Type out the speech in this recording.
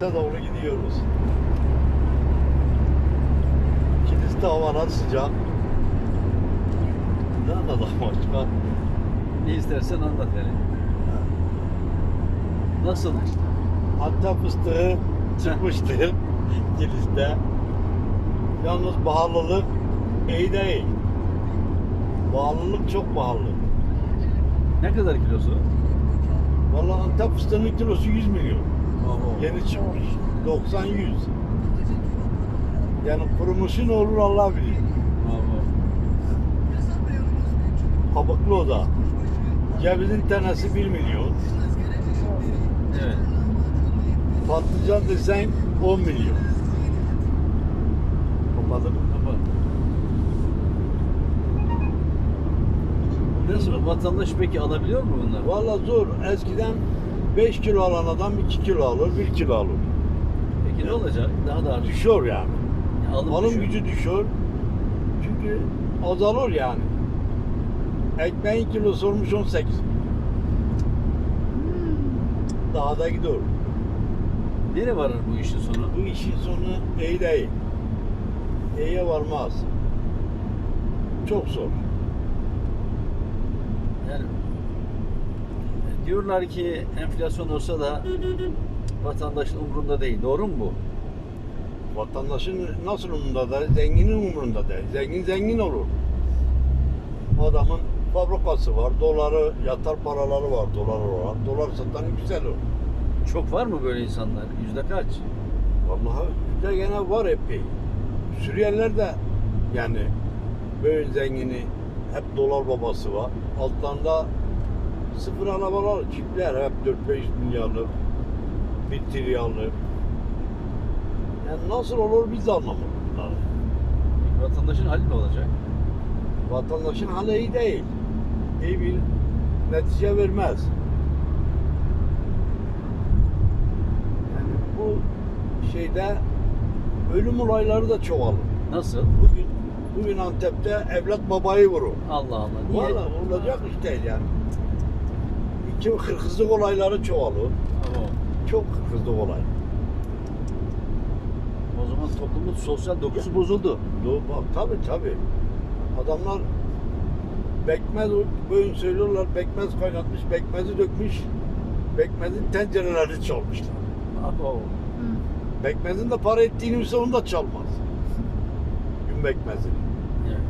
doğru gidiyoruz. Kiliste havalar sıcak. Ne anladık başka? Ne istersen anlat yani. Nasıl? Hatta fıstığı çıkmıştır kiliste. Yalnız pahalılık iyi değil. Pahalılık çok pahalı. Ne kadar kilosu? Vallahi Antep fıstığının kilosu 100 milyon. Yeni çıkmış. 90-100. Yani kurumuşu ne olur Allah bilir. Kabuklu o da. Cevizin tanesi 1 milyon. Evet. Patlıcan desen 10 milyon. Kapadım. Kapat. Nasıl? Vatandaş peki alabiliyor mu bunları? Valla zor. Eskiden 5 kilo alan adam 2 kilo alır, 1 kilo alır. Peki ne olacak? Daha da artık. Düşüyor yani. Alım Alım düşüyor. gücü düşüyor. Çünkü azalır yani. Ekmeğin kilosu olmuş 18 milyon. Daha da gidiyor. Nereye varır bu işin sonu? Bu işin sonu iyi değil. İyiye varmaz. Çok zor. Yani diyorlar ki enflasyon olsa da vatandaşın umurunda değil. Doğru mu bu? Vatandaşın nasıl umurunda da zenginin umurunda değil. Zengin zengin olur. Adamın fabrikası var, doları, yatar paraları var dolar olarak. Dolar satan yükselir. Çok var mı böyle insanlar? Yüzde kaç? Vallahi de gene var epey. Suriyeliler de yani böyle zengini hep dolar babası var. Altlarında sıfır arabalar, çipler hep 4-5 milyarlık, 1 trilyarlık. Yani nasıl olur biz de anlamadık bunları. Vatandaşın hali ne olacak? Vatandaşın hali iyi değil. İyi bir netice vermez. Yani bu şeyde ölüm olayları da çoğalır. Nasıl? Bugün bugün Antep'te evlat babayı vurur. Allah Allah. Niye? Valla olacak iş değil yani. İki hırsızlık olayları çoğalır. Ama Çok hırsızlık olay. o zaman toplumun sosyal dokusu bozuldu. Doğru, bak, tabii tabii. Adamlar bekmez, bugün söylüyorlar bekmez kaynatmış, bekmezi dökmüş. Bekmezin tencerelerini çalmışlar. Abo. Bekmezin de para ettiğini bilse onu da çalmaz. Gün bekmezin.